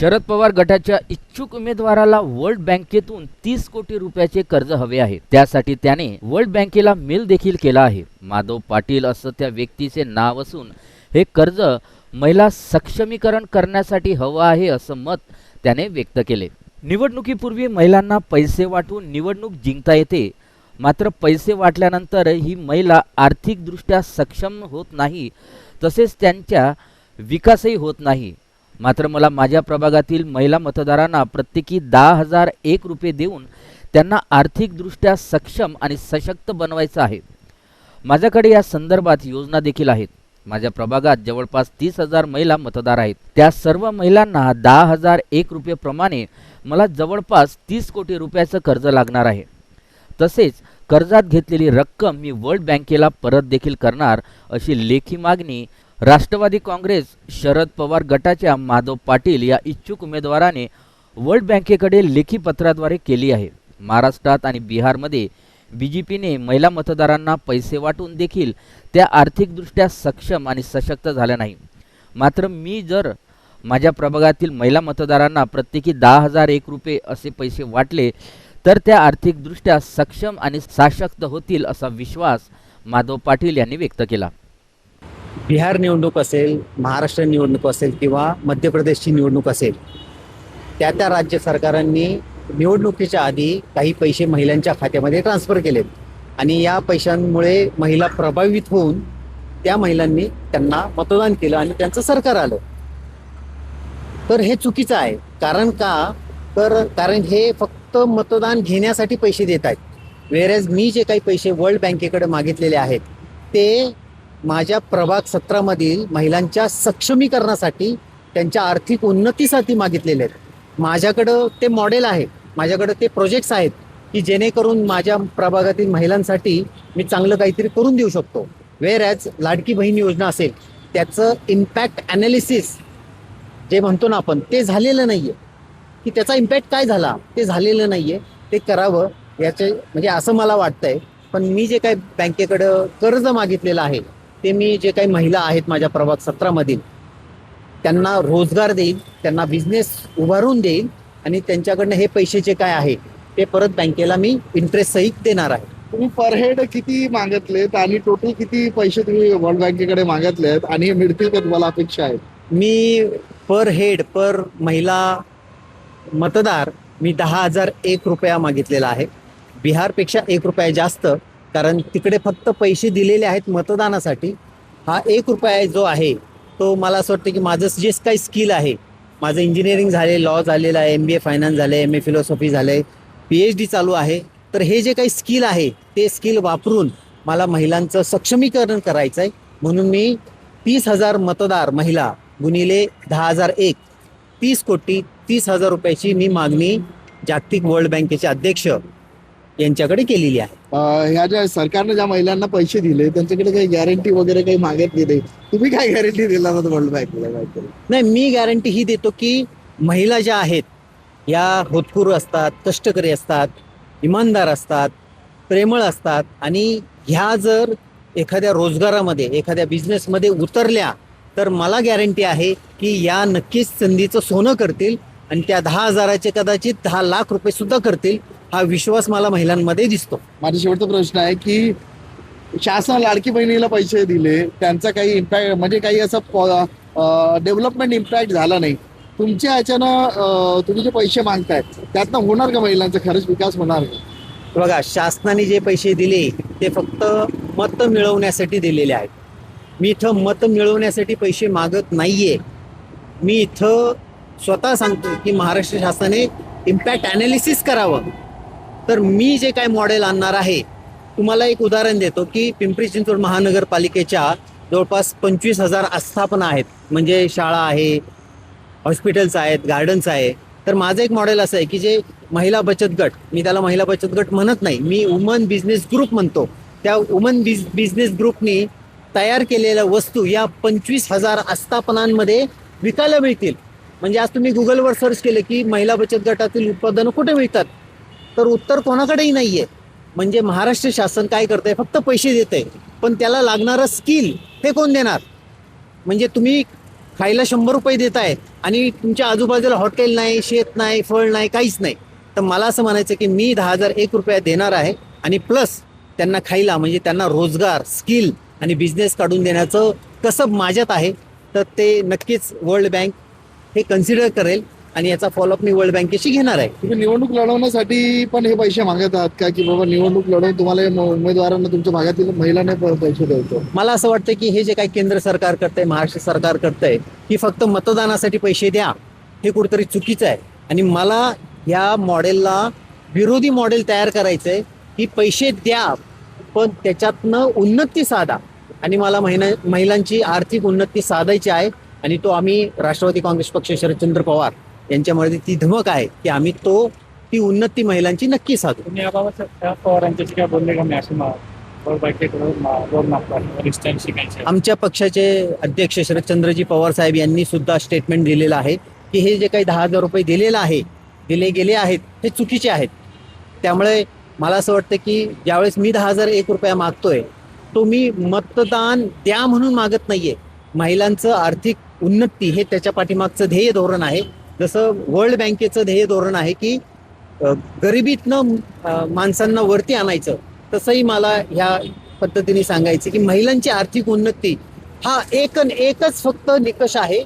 शरद पवार गटाच्या इच्छुक उमेदवाराला वर्ल्ड बँकेतून तीस कोटी रुपयाचे कर्ज हवे आहे. त्यासाठी त्याने वर्ल्ड बँकेला मेल देखील केला आहे. माधव पाटील असं त्या व्यक्तीचे नाव असून हे कर्ज महिला सक्षमीकरण करण्यासाठी हवं आहे असं मत त्याने व्यक्त केले. निवडणुकीपूर्वी महिलांना पैसे वाटून निवडणूक जिंकता येते. मात्र पैसे वाटल्यानंतर ही महिला आर्थिकदृष्ट्या सक्षम होत नाही. तसेच त्यांच्या विकासही होत नाही. मात्र मला माझ्या प्रभागातील महिला मतदारांना प्रत्येकी दहा हजार एक रुपये देऊन त्यांना आर्थिकदृष्ट्या सक्षम आणि सशक्त बनवायचं आहे. माझ्याकडे या संदर्भात योजना देखील आहेत. माझ्या प्रभागात जवळपास तीस हजार महिला मतदार आहेत. त्या सर्व महिलांना दहा हजार एक रुपये प्रमाणे मला जवळपास तीस कोटी रुपयाचं कर्ज लागणार आहे. तसेच कर्जात घेतलेली रक्कम मी वर्ल्ड बँकेला परत देखील करणार अशी लेखी मागणी राष्ट्रवादी काँग्रेस शरद पवार गटाच्या माधव पाटील या इच्छुक उमेदवाराने वर्ल्ड बँकेकडे लेखी पत्राद्वारे केली आहे. महाराष्ट्रात आणि बिहारमध्ये बी जे पीने महिला मतदारांना पैसे वाटून देखील त्या आर्थिकदृष्ट्या सक्षम आणि सशक्त झाल्या नाही. मात्र मी जर माझ्या प्रभागातील महिला मतदारांना प्रत्येकी दहा हजार एक रुपये असे पैसे वाटले तर त्या आर्थिकदृष्ट्या सक्षम आणि सशक्त होतील असा विश्वास माधव पाटील यांनी व्यक्त केला. बिहार निवडणूक असेल महाराष्ट्र निवडणूक असेल किंवा मध्य प्रदेशची निवडणूक असेल त्या त्या राज्य सरकारांनी निवडणुकीच्या आधी काही पैसे महिलांच्या खात्यामध्ये ट्रान्सफर केलेत. आणि या पैशांमुळे महिला प्रभावित होऊन त्या महिलांनी त्यांना मतदान केलं आणि त्यांचं सरकार आलं. तर हे चुकीचं आहे. कारण का? तर कारण हे फक्त मतदान घेण्यासाठी पैसे देत आहेत. वेरेज मी जे काही पैसे वर्ल्ड बँकेकडे मागितलेले आहेत ते माझ्या प्रभाग सत्रामधील महिलांच्या सक्षमीकरणासाठी त्यांच्या आर्थिक उन्नतीसाठी मागितलेले आहेत. माझ्याकडं ते मॉडेल आहे. माझ्याकडं ते प्रोजेक्ट्स आहेत की जेणेकरून माझ्या प्रभागातील महिलांसाठी मी चांगलं काहीतरी करून देऊ शकतो. वेअर ॲज लाडकी बहीण योजना असेल त्याचं इम्पॅक्ट ॲनालिसिस जे म्हणतो ना आपण ते झालेलं नाही आहे की त्याचा इम्पॅक्ट काय झाला? ते झालेलं नाही आहे ते करावं याचे म्हणजे असं मला वाटतंय. पण मी जे काही बँकेकडं कर्ज मागितलेलं आहे ते मी जे काही महिला आहेत माझ्या प्रभाग सत्रामधील त्यांना रोजगार देईल त्यांना बिझनेस उभारून देईल आणि त्यांच्याकडनं हे पैसे जे काय आहे ते परत बँकेला मी इंटरेस्ट सहित देणार आहे. तुम्ही पर हेड किती मागितलेत आणि टोटल किती पैसे तुम्ही वर्ल्ड बँकेकडे मागितलेत आणि हे मिळतील का तुम्हाला अपेक्षा आहेत मी पर हेड पर महिला मतदार मी दहा हजार एक रुपया मागितलेला आहे. बिहारपेक्षा एक रुपया जास्त कारण तिकडे फक्त पैसे दिलेले आहेत मतदानासाठी. हा एक रुपया जो आहे तो मला असं वाटतं की माझं जे काही स्किल आहे माझं इंजिनिअरिंग झाले लॉ झालेलं आहे एम बी ए फायनान्स झालं एम ए फिलॉसॉफी झालं आहे पी एच डी चालू आहे. तर हे जे काही स्किल आहे ते स्किल वापरून मला महिलांचं सक्षमीकरण करायचं आहे. म्हणून मी तीस हजार मतदार महिला गुणिले दहा हजार एक तीस कोटी तीस हजार रुपयाची मी मागणी जागतिक वर्ल्ड बँकेचे अध्यक्ष यांच्याकडे केलेली आहे. अं, ह्या ज्या सरकारने ज्या महिलांना पैसे दिले त्यांच्याकडे काही गॅरंटी वगैरे काही मागितली नाही तुम्ही काय गॅरंटी दिला वर्ल्ड बँकेला काहीतरी नाही मी गॅरंटी ही देतो की महिला ज्या आहेत या होतकरू असतात कष्टकरी असतात इमानदार असतात प्रेमळ असतात आणि ह्या जर एखाद्या रोजगारामध्ये एखाद्या बिझनेसमध्ये उतरल्या तर मला गॅरंटी आहे की या नक्कीच संधीचं सोनं करतील आणि त्या दहा हजाराचे कदाचित दहा लाख रुपये सुद्धा करतील. हा विश्वास मला महिलांमध्ये दिसतो. माझा शेवटचा प्रश्न आहे की शासन लाडकी बहिणीला पैसे दिले त्यांचा काही इम्पॅक्ट म्हणजे काही असं डेव्हलपमेंट इम्पॅक्ट झाला नाही. तुमच्या ह्याच्यानं अं, तुम्ही जे पैसे मागतायत त्यातनं होणार का महिलांचा? खरंच विकास होणार का बघा शासनाने जे पैसे दिले ते फक्त मत मिळवण्यासाठी दिलेले आहेत. मी इथं मत मिळवण्यासाठी पैसे मागत नाहीये. मी इथं स्वतः सांगतो की महाराष्ट्र शासनाने इम्पॅक्ट ॲनालिसिस करावं. तर मी जे काय मॉडेल आणणार आहे तुम्हाला एक उदाहरण देतो की पिंपरी चिंचवड महानगरपालिकेच्या जवळपास पंचवीस हजार आस्थापना आहेत. म्हणजे शाळा आहे हॉस्पिटल्स आहेत गार्डन्स आहे. तर माझं एक मॉडेल असं आहे की जे महिला बचत गट मी त्याला महिला बचत गट म्हणत नाही मी वुमन बिझनेस ग्रुप म्हणतो. त्या वुमन बिझ बिझनेस ग्रुपनी तयार केलेल्या वस्तू या पंचवीस हजार आस्थापनांमध्ये विकायला मिळतील. म्हणजे आज तुम्ही गुगलवर सर्च केले की महिला बचत गटातील उत्पादनं कुठे मिळतात? तर उत्तर कोणाकडेही नाहीये. म्हणजे महाराष्ट्र शासन काय करतंय? फक्त पैसे देते पण त्याला लागणारं स्किल हे कोण देणार? म्हणजे तुम्ही खायला शंभर रुपये देताय आणि तुमच्या आजूबाजूला हॉटेल नाही शेत नाही फळ नाही काहीच नाही. तर मला असं म्हणायचं की मी दहा हजार एक रुपया देणार आहे आणि प्लस त्यांना खायला म्हणजे त्यांना रोजगार स्किल आणि बिझनेस काढून देण्याचं कसं माझ्यात आहे. तर ते नक्कीच वर्ल्ड बँक हे कन्सिडर करेल. आणि याचा फॉलोअप मी वर्ल्ड बँकेशी घेणार आहे. तुम्ही निवडणूक लढवण्यासाठी पण हे पैसे मागत आहात का? की बाबा निवडणूक लढवून तुम्हाला या उमेदवारांना तुमच्या भागातील महिलांना पैसे द्यायचे मला असं वाटतं की हे जे काही केंद्र सरकार करतंय महाराष्ट्र सरकार करतंय की फक्त मतदानासाठी पैसे द्या. हे कुठेतरी चुकीचं आहे. आणि मला या मॉडेलला विरोधी मॉडेल तयार करायचं आहे की पैसे द्या पण त्याच्यातनं उन्नती साधा. आणि मला महिना महिलांची आर्थिक उन्नती साधायची आहे. आणि तो आम्ही राष्ट्रवादी काँग्रेस पक्ष शरदचंद्र पवार यांच्यामध्ये ती धमक आहे की आम्ही तो ती उन्नती महिलांची नक्की साधू. तुम्ही याबाबत त्या पवारांच्याशी काय बोलले का मी असे रोड मागतात वरिष्ठांशी काही आमच्या पक्षाचे अध्यक्ष शरदचंद्रजी पवार साहेब यांनी सुद्धा स्टेटमेंट दिलेलं आहे की हे जे काही दहा हजार रुपये दिलेलं आहे दिले गेले आहेत हे चुकीचे आहेत. त्यामुळे मला असं वाटतं की ज्यावेळेस मी दहा हजार एक रुपया मागतोय तो मी मतदान द्या म्हणून मागत नाहीये. महिलांचं आर्थिक उन्नती हे त्याच्या पाठीमागचं ध्येय धोरण आहे. जसं वर्ल्ड बँकेचं ध्येय धोरण आहे की गरिबीतनं माणसांना वरती आणायचं. तसंही मला ह्या पद्धतीने सांगायचं की महिलांची आर्थिक उन्नती हा एक एकच फक्त निकष आहे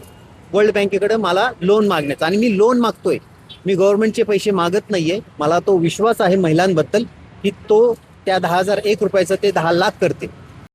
वर्ल्ड बँकेकडे मला लोन मागण्याचा. आणि मी लोन मागतोय. मी गव्हर्नमेंटचे पैसे मागत नाहीये. मला तो विश्वास आहे महिलांबद्दल की तो त्या दहा हजार एक रुपयाचं ते दहा लाख करते